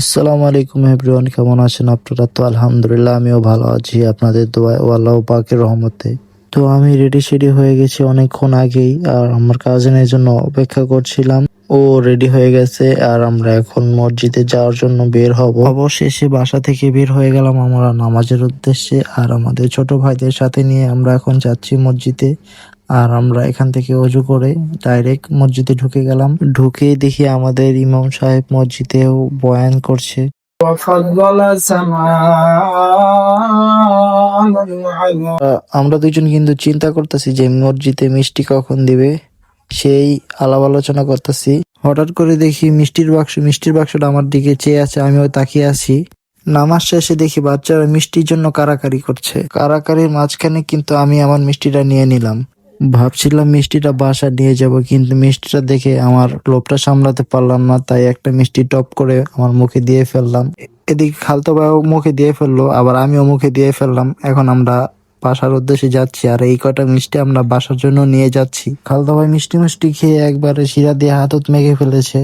আসসালামু আলাইকুম এভরিওয়ান, কেমন আছেন আপনারা? তো আলহামদুলিল্লাহ, আমিও ভালো আছি আপনাদের দোয়ায় ও আল্লাহ পাকের রহমতে। তো আমি রেডি সেডি হয়ে গেছি অনেকক্ষণ আগেই, আর আমার কাজিনের জন্য অপেক্ষা করছিলাম। ও রেডি হয়ে গেছে, আর আমরা এখন মসজিদে যাওয়ার জন্য বের হব। অবশেষে বাসা থেকে বের হয়ে গেলাম আমরা নামাজের উদ্দেশ্যে, আর আমাদের ছোট ভাইদের সাথে নিয়ে আমরা এখন যাচ্ছি মসজিদে। আর আমরা এখান থেকে অজু করে ডাইরেক্ট মসজিদে ঢুকে গেলাম। ঢুকে দেখি আমাদের ইমাম সাহেব মসজিদেও বয়ান করছে। আমরা দুজন কিন্তু চিন্তা করতেছি যে মসজিদে মিষ্টি কখন দিবে, সেই আলাপ আলোচনা করতেছি। হঠাৎ করে দেখি মিষ্টির বাক্স, মিষ্টির বাক্সটা আমার দিকে চেয়ে আছে, আমিও তাকিয়ে আছি। নামাজ শেষে দেখি বাচ্চারা মিষ্টির জন্য কারাকারি করছে। কারাকারির মাঝখানে কিন্তু আমি আমার মিষ্টিটা নিয়ে নিলাম। ভাবছিলাম মিষ্টিটা বাসা নিয়ে যাব, কিন্তু মিষ্টিটা দেখে আমার লোভটা সামলাতে পারলাম না, তাই একটা মিষ্টি টপ করে আমার মুখে দিয়ে ফেললাম। এদিকে খালতো ভাইও মুখে দিয়ে ফেলল, আবার আমিও মুখে দিয়ে ফেললাম। এখন আমরা বাসার উদ্দেশ্যে যাচ্ছি, আর এই কটা মিষ্টি আমরা বাসার জন্য নিয়ে যাচ্ছি। খালতো ভাই মিষ্টি মিষ্টি খেয়ে একবারে শিরা দিয়ে হাতত মেখে ফেলেছে।